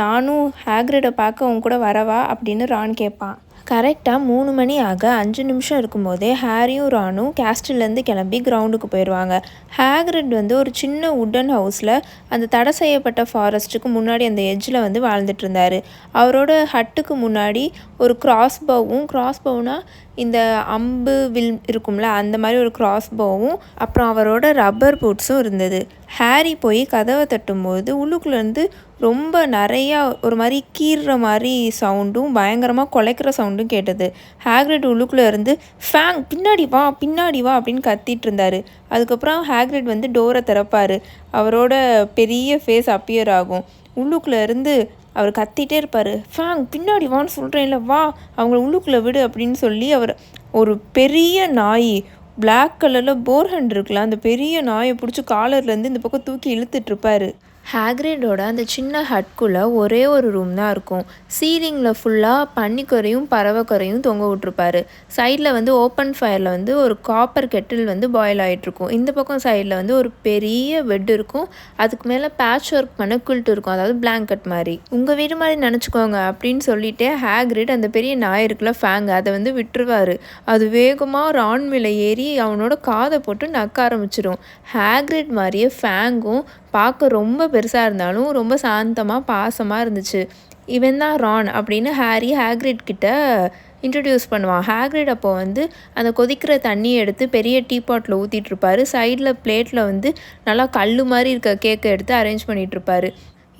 நானும் ஹேக்ரிடை பார்க்க உன் கூட வரவா அப்படின்னு ரான் கேட்பான். கரெக்டாக மூணு மணி ஆக அஞ்சு நிமிஷம் இருக்கும்போதே ஹாரியும் ரானும் கேஸ்டில்லேருந்து கிளம்பி கிரவுண்டுக்கு போயிடுவாங்க. ஹேக்ரிட் வந்து ஒரு சின்ன உட்டன் ஹவுஸில் அந்த தடை செய்யப்பட்ட ஃபாரஸ்ட்டுக்கு முன்னாடி அந்த எஜ்ஜில் வந்து வாழ்ந்துட்டு இருந்தார். அவரோட ஹட்டுக்கு முன்னாடி ஒரு கிராஸ் பவும் கிராஸ் பவுனா இந்த அம்பு வில் இருக்கும்ல அந்த மாதிரி ஒரு கிராஸ்போவும் அப்புறம் அவரோட ரப்பர் பூட்ஸும் இருந்தது. ஹாரி போய் கதவை தட்டும்போது உள்ளுக்குள்ளேருந்து ரொம்ப நிறையா ஒரு மாதிரி கீறுற மாதிரி சவுண்டும் பயங்கரமாக குலைக்கிற சவுண்டும் கேட்டது. ஹேக்ரிட் உள்ளுக்குள்ளே இருந்து ஃபேங் பின்னாடி வா பின்னாடி வா அப்படின்னு கத்திட்டு இருந்தார். அதுக்கப்புறம் ஹேக்ரிட் வந்து டோரை திறப்பார். அவரோட பெரிய ஃபேஸ் அப்பியர் ஆகும். உள்ளுக்குள்ளே இருந்து அவர் கத்திட்டே இருப்பார். ஃபேங் பின்னாடி வான்னு சொல்கிறேன்ல வா அவங்கள உள்ளுக்குள்ளே விடு அப்படின்னு சொல்லி அவர் ஒரு பெரிய நாய் பிளாக் கலரில் போர்ஹண்ட் இருக்குல்ல அந்த பெரிய நாயை பிடிச்சி காலர்லேருந்து இந்த பக்கம் தூக்கி இழுத்துட்ருப்பாரு ஹேக்ரிடோட அந்த சின்ன ஹட்குள்ளே ஒரே ஒரு ரூம் தான் இருக்கும். சீலிங்கில் ஃபுல்லாக பன்னிக்குறையும் பறவைக்குறையும் தொங்க விட்ருப்பாரு சைடில் வந்து ஓப்பன் ஃபயரில் வந்து ஒரு காப்பர் கெட்டில் வந்து பாயில் ஆகிட்ருக்கும் இந்த பக்கம் சைடில் வந்து ஒரு பெரிய பெட் இருக்கும். அதுக்கு மேலே பேட்ச் ஒர்க் பண்ண குல்ட் இருக்கும். அதாவது பிளாங்கெட் மாதிரி. உங்கள் வீடு மாதிரி நினச்சிக்கோங்க அப்படின்னு சொல்லிட்டு ஹேக்ரிட் அந்த பெரிய நாய் இருக்குல்ல ஃபேங் அதை வந்து விட்டுருவார். அது வேகமாக ஒரு ஆண்மையில் ஏறி அவனோட காதை போட்டு நக்க ஆரம்பிச்சிடும் ஹேக்ரிட் மாதிரியே ஃபேங்கும் பார்க்க ரொம்ப பெருசாக இருந்தாலும் ரொம்ப சாந்தமாக பாசமாக இருந்துச்சு. இவன் தான் ரான் அப்படின்னு ஹாரி ஹேக்ரிட் கிட்ட இன்ட்ரடியூஸ் பண்ணுவான். ஹேக்ரிட் அப்போ வந்து அந்த கொதிக்கிற தண்ணியை எடுத்து பெரிய டீ பாட்டில் சைடில் பிளேட்டில் வந்து நல்லா கல் மாதிரி இருக்க கேக்கை எடுத்து அரேஞ்ச் பண்ணிகிட்ருப்பாரு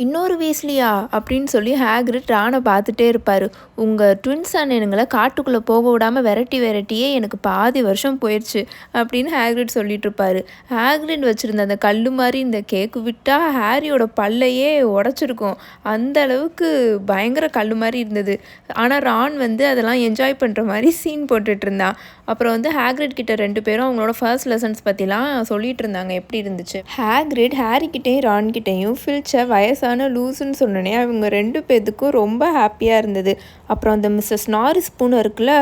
இன்னொரு வீஸ்லியா அப்படின்னு சொல்லி ஹேக்ரிட் ரானை பார்த்துட்டே இருப்பார். உங்கள் ட்வின்ஸ் எனங்களை காட்டுக்குள்ளே போக விடாமல் விரட்டி விரட்டியே எனக்கு பாதி வருஷம் போயிடுச்சு அப்படின்னு ஹேக்ரிட் சொல்லிட்டு இருப்பார். ஹேக்ரிட் வச்சுருந்த அந்த கல் மாதிரி இந்த கேக்கு விட்டால் ஹேரியோட பல்லையே உடச்சிருக்கும். அந்த அளவுக்கு பயங்கர கல் மாதிரி இருந்தது. ஆனால் ரான் வந்து அதெல்லாம் என்ஜாய் பண்ணுற மாதிரி சீன் போட்டுட்டு இருந்தான். அப்புறம் வந்து ஹேக்ரிட் கிட்ட ரெண்டு பேரும் அவங்களோட ஃபர்ஸ்ட் லெசன்ஸ் பற்றிலாம் சொல்லிட்டு இருந்தாங்க எப்படி இருந்துச்சு? ஹேக்ரிட் ஹேரி கிட்டேயும் ரான் கிட்டேயும் ஃபில்ச்சை வயசான லூசுன்னு சொன்னோன்னே அவங்க ரெண்டு பேத்துக்கும் ரொம்ப ஹாப்பியாக இருந்தது. அப்புறம் அந்த மிஸ்ஸஸ் நாரிஸ் ஸ்பூன் இருக்குல்ல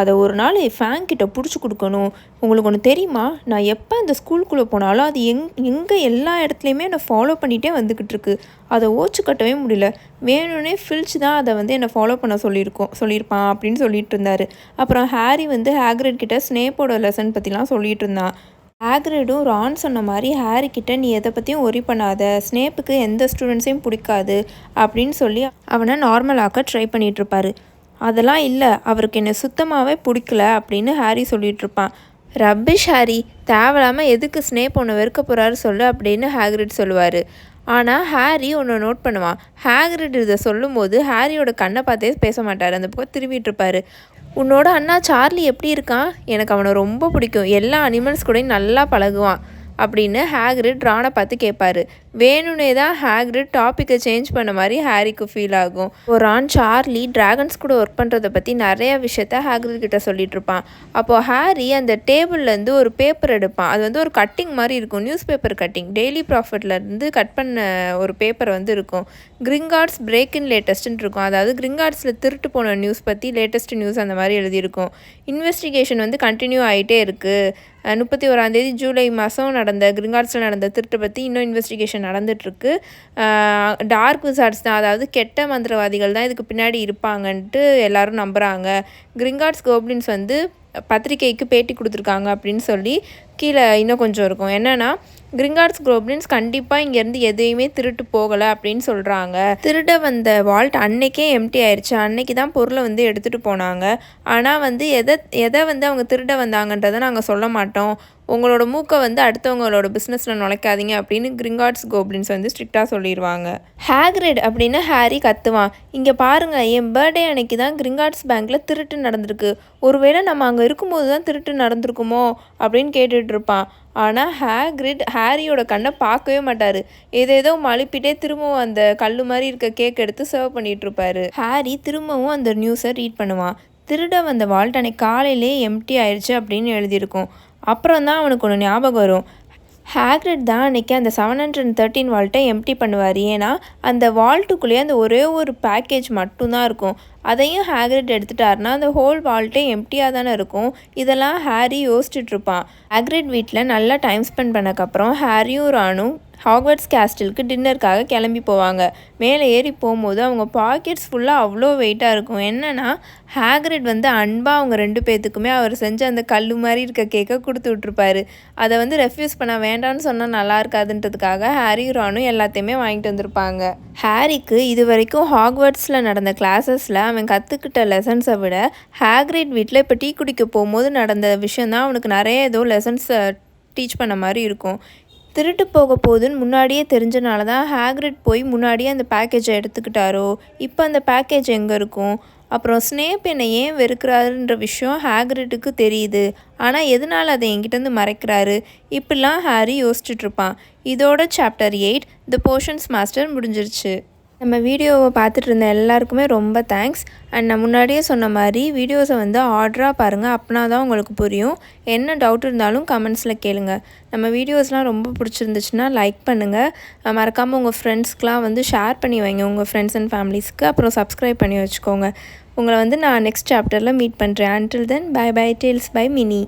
அதை ஒரு நாள் என் ஃபேன் கிட்ட பிடிச்சி கொடுக்கணும். உங்களுக்கு ஒன்று தெரியுமா? நான் எப்போ இந்த ஸ்கூலுக்குள்ளே போனாலும் அது எங் எங்கே எல்லா இடத்துலையுமே என்னை ஃபாலோ பண்ணிகிட்டே வந்துக்கிட்டு இருக்கு. அதை ஓச்சு கட்டவே முடியல. வேணும்னே ஃபில்ச் தான் அதை வந்து என்னை ஃபாலோ பண்ண சொல்லியிருக்கோம் சொல்லியிருப்பான் அப்படின்னு சொல்லிட்டு இருந்தார். அப்புறம் ஹாரி வந்து ஹேக்ரட் கிட்ட ஸ்னேப்போட லெசன் பற்றிலாம் சொல்லிட்டு இருந்தான். ஹேக்ரிடும் ரான் சொன்ன மாதிரி ஹாரி கிட்ட நீ எதை பற்றியும் ஒரி பண்ணாத. ஸ்னேப்புக்கு எந்த ஸ்டூடெண்ட்ஸையும் பிடிக்காது. அப்படின்னு சொல்லி அவனை நார்மலாக்க ட்ரை பண்ணிகிட்ருப்பாரு அதெல்லாம் இல்லை அவருக்கு என்னை சுத்தமாகவே பிடிக்கல அப்படின்னு ஹாரி சொல்லிட்டு இருப்பான் ரப்பிஷ் ஹாரி தேவையில்லாமல் எதுக்கு ஸ்னேப் ஒன்று வெறுக்க போகிறாரு சொல்லு அப்படின்னு ஹேக்ரிட் சொல்லுவார். ஆனால் ஹாரி ஒன்று நோட் பண்ணுவான். ஹேக்ரிட் இதை சொல்லும்போது ஹாரியோட கண்ணை பார்த்தே பேச மாட்டார். அந்த பக்கம் திரும்பிட்டு இருப்பார் உன்னோட அண்ணா சார்லி எப்படி இருக்கான்? எனக்கு அவனை ரொம்ப பிடிக்கும். எல்லா அனிமல்ஸ் கூடயும் நல்லா பழகுவான் அப்படின்னு ஹேக்ரிட் ரானை பார்த்து கேட்பாரு. வேணும்னே தான் ஹேக்ரிட் டாப்பிக்கை சேஞ்ச் பண்ண மாதிரி ஹாரிக்கு ஃபீல் ஆகும். ஒரு ரான் சார்லி டிராகன்ஸ் கூட ஒர்க் பண்ணுறதை பற்றி நிறைய விஷயத்த ஹேக்ரிட் கிட்ட சொல்லிட்டு இருப்பான். அப்போது ஹாரி அந்த டேபிள்லேருந்து ஒரு பேப்பர் எடுப்பான். அது வந்து ஒரு கட்டிங் மாதிரி இருக்கும். நியூஸ் பேப்பர் கட்டிங் டெய்லி ப்ராஃபிட்லேருந்து கட் பண்ண ஒரு பேப்பர் வந்து இருக்கும். கிரிங்கார்ட்ஸ் பிரேக் இன் லேட்டஸ்ட்டுன்னு இருக்கும். அதாவது கிரிங்கார்ட்ஸில் திருட்டு போன நியூஸ் பற்றி லேட்டஸ்ட் நியூஸ் அந்த மாதிரி எழுதியிருக்கும். இன்வெஸ்டிகேஷன் வந்து கண்டினியூ ஆகிட்டே இருக்குது முப்பத்தி ஓராந்தேதி ஜூலை மாதம் நடந்த கிரிங்கார்ட்ஸில் நடந்த திருட்டு பற்றி இன்னும் இன்வெஸ்டிகேஷன் நடந்துகிட்ருக்கு டார்க் விசார்ட்ஸ் தான் அதாவது கெட்ட மந்திரவாதிகள் தான் இதுக்கு பின்னாடி இருப்பாங்கன்ட்டு எல்லாரும் நம்புகிறாங்க கிரிங்கார்ட்ஸ் கோப்ளின்ஸ் வந்து பத்திரிக்கைக்கு பேட்டி கொடுத்துருக்காங்க அப்படின்னு சொல்லி கீழே இன்னும் கொஞ்சம் இருக்கும். என்னென்னா கிரிங்கார்ட்ஸ் குரோப்ளின்ஸ் கண்டிப்பாக இங்கேருந்து எதையுமே திருட்டு போகலை அப்படின்னு சொல்கிறாங்க திருட வந்த வால்ட் அன்னைக்கே எம்டி ஆயிடுச்சு அன்னைக்கு தான் பொருளை வந்து எடுத்துகிட்டு போனாங்க. ஆனால் வந்து எதை எதை வந்து அவங்க திருட வந்தாங்கன்றதை நாங்கள் சொல்ல மாட்டோம். உங்களோட மூக்கை வந்து அடுத்தவங்களோட பிஸ்னஸில் நுழைக்காதீங்க அப்படின்னு கிரிங்கார்ட்ஸ் கோப்ளின்ஸ் வந்து ஸ்ட்ரிக்டாக சொல்லிடுவாங்க ஹேக்ரிட் அப்படின்னு ஹாரி கத்துவான். இங்கே பாருங்கள் என் பர்த்டே அன்னைக்கு தான் கிரிங்கார்ட்ஸ் பேங்க்கில் திருட்டு நடந்திருக்கு. ஒருவேளை நம்ம அங்கே இருக்கும்போது தான் திருட்டு நடந்திருக்குமோ அப்படின்னு கேட்டுட்ருப்பான் ஆனால் ஹேக்ரிட் ஹாரியோட கண்ணை பார்க்கவே மாட்டார். ஏதேதோ மழுப்பிட்டே திரும்பவும் அந்த கல் மாதிரி இருக்க கேக் எடுத்து சர்வ் பண்ணிகிட்ருப்பாரு ஹாரி திரும்பவும் அந்த நியூஸை ரீட் பண்ணுவான். திருட வந்த வால்ட் அன்னைக்கு காலையிலே எம்டி ஆயிடுச்சு அப்படின்னு எழுதியிருக்கும். அப்புறம் தான் அவனுக்கு ஒன்று ஞாபகம் வரும். ஹேக்ரிட் தான் அன்றைக்கி அந்த செவன் ஹண்ட்ரட் தேர்ட்டின் வால்ட்டை எம்டி பண்ணுவார். ஏன்னா அந்த வால்ட்டுக்குள்ளேயே அந்த ஒரே ஒரு பேக்கேஜ் மட்டும்தான் இருக்கும். அதையும் ஹேக்ரிட் எடுத்துட்டாருன்னா அந்த ஹோல் வால்ட்டே எம்டியாக தானே இருக்கும். இதெல்லாம் ஹேரி யோசிச்சுட்ருப்பான் ஹேக்ரிட் வீட்டில் நல்லா டைம் ஸ்பெண்ட் பண்ணக்கப்புறம் ஹேரியும் ராணும் ஹாக்வர்ட்ஸ் கேஸ்டிலுக்கு டின்னருக்காக கிளம்பி போவாங்க. மேலே ஏறி போகும்போது அவங்க பாக்கெட்ஸ் ஃபுல்லாக அவ்வளோ வெயிட்டாக இருக்கும். என்னென்னா ஹேக்ரிட் வந்து அன்பாக அவங்க ரெண்டு பேர்த்துக்குமே அவர் செஞ்ச அந்த கல் மாதிரி இருக்க கேக்கை கொடுத்து விட்ருப்பாரு அதை வந்து ரெஃப்யூஸ் பண்ண வேண்டாம்னு சொன்னால் நல்லா இருக்காதுன்றதுக்காக ஹாரி ரானும் எல்லாத்தையுமே வாங்கிட்டு வந்திருப்பாங்க. ஹாரிக்கு இது வரைக்கும் ஹாக்வர்ட்ஸில் நடந்த கிளாஸஸில் அவன் கற்றுக்கிட்ட லெசன்ஸை விட ஹேக்ரிட் வீட்டில் இப்போ டீ குடிக்க போகும்போது நடந்த விஷயந்தான் அவனுக்கு நிறைய ஏதோ லெசன்ஸை டீச் பண்ண மாதிரி இருக்கும். திருட்டு போக போகுதுன்னு முன்னாடியே தெரிஞ்சனால தான் ஹேக்ரிட் போய் முன்னாடியே அந்த பேக்கேஜை எடுத்துக்கிட்டாரோ? இப்போ அந்த பேக்கேஜ் எங்கே இருக்கும்? அப்புறம் ஸ்னேப் என்னை ஏன் வெறுக்கிறாருன்ற விஷயம் ஹேக்ரிட்டுக்கு தெரியுது. ஆனால் எதனால் அதை என்கிட்டேருந்து மறைக்கிறாரு? இப்படிலாம் ஹாரி யோசிச்சுட்ருப்பான் இதோட chapter eight the potions master முடிஞ்சிருச்சு. நம்ம வீடியோவை பார்த்துட்டு இருந்த எல்லாருக்குமே ரொம்ப தேங்க்ஸ் அண்ட் நான் முன்னாடியே சொன்ன மாதிரி வீடியோஸை வந்து ஆர்டராக பாருங்கள் அப்படின்னா தான் உங்களுக்கு புரியும். என்ன டவுட் இருந்தாலும் கமெண்ட்ஸில் கேளுங்க. நம்ம வீடியோஸ்லாம் ரொம்ப பிடிச்சிருந்துச்சுன்னா லைக் பண்ணுங்கள் மறக்காமல் உங்கள் ஃப்ரெண்ட்ஸ்க்கெலாம் வந்து ஷேர் பண்ணி வைங்க. உங்கள் ஃப்ரெண்ட்ஸ் அண்ட் ஃபேமிலிஸ்க்கு அப்புறம் சப்ஸ்கிரைப் பண்ணி வச்சுக்கோங்க. உங்களை வந்து நான் நெக்ஸ்ட் சாப்டரில் மீட் பண்ணுறேன் until then bye bye tales by Mini